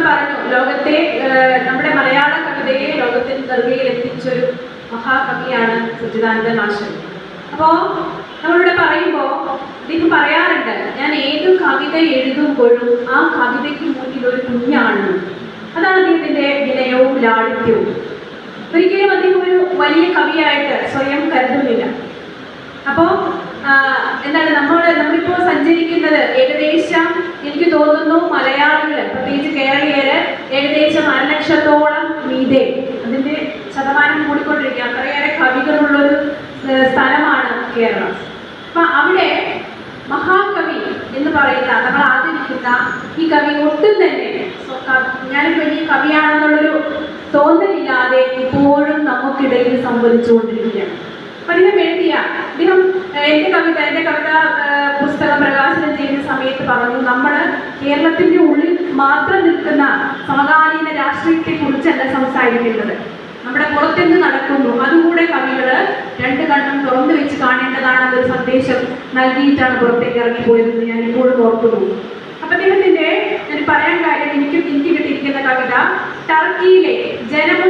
പറഞ്ഞു ലോകത്തെ നമ്മുടെ മലയാള കവിതയെ ലോകത്തിൽ നെറുകയിൽ എത്തിച്ചൊരു മഹാകവിയാണ് സച്ചിദാനന്ദ മാഷൻ അപ്പോ നമ്മളിവിടെ പറയുമ്പോൾ ഇദ്ദേഹം പറയാറുണ്ട് ഞാൻ ഏത് കവിത എഴുതുമ്പോഴും ആ കവിതയ്ക്ക് മുന്നിൽ ഒരു കുഞ്ഞാണ്. അതാണ് അദ്ദേഹത്തിന്റെ വിനയവും ലാളിത്യവും. ഒരിക്കലും അദ്ദേഹം ഒരു വലിയ കവിയായിട്ട് സ്വയം കരുതുന്നില്ല. അപ്പോ ആ, എന്താണ് നമ്മൾ നമ്മളിപ്പോ സഞ്ചരിക്കുന്നത് ഏകദേശം എനിക്ക് തോന്നുന്നു ഏകദേശം അരലക്ഷത്തോളം മീതെ അതിന്റെ ശതമാനം കൂടിക്കൊണ്ടിരിക്കുക അത്രയേറെ കവികളുള്ളൊരു സ്ഥലമാണ് കേരളം. അപ്പൊ അവിടെ മഹാകവി എന്ന് പറയുന്ന നമ്മൾ ആദരിക്കുന്ന ഈ കവി ഒട്ടും തന്നെ ഞാനൊരു വലിയ കവിയാണെന്നുള്ളൊരു തോന്നലില്ലാതെ ഇപ്പോഴും നമുക്കിടയിൽ സംഭവിച്ചുകൊണ്ടിരിക്കുകയാണ് അപ്പൊ അദ്ദേഹം എഴുതിയ അദ്ദേഹം എന്റെ കവിത എന്റെ കവിത പുസ്തകം പ്രകാശനം ചെയ്യുന്ന സമയത്ത് പറഞ്ഞു നമ്മൾ കേരളത്തിന്റെ ഉള്ളിൽ മാത്രം നിൽക്കുന്ന സമകാലീന സംസാരിക്കേണ്ടത് നമ്മുടെ പുറത്തെന്ത് നടക്കുന്നു. അതുകൂടെ കവികൾ രണ്ട് കണ്ണും തുറന്നു വെച്ച് കാണേണ്ടതാണെന്നൊരു സന്ദേശം നൽകിയിട്ടാണ് പുറത്തേക്ക് ഇറങ്ങിപ്പോയതെന്ന് ഞാൻ ഇപ്പോഴും ഓർക്കുന്നു. അപ്പൊ അദ്ദേഹത്തിന്റെ ഞാൻ പറയാൻ കാര്യം എനിക്ക് എനിക്ക് കിട്ടിയിരിക്കുന്ന കവിത ടർക്കിയിലെ ജനം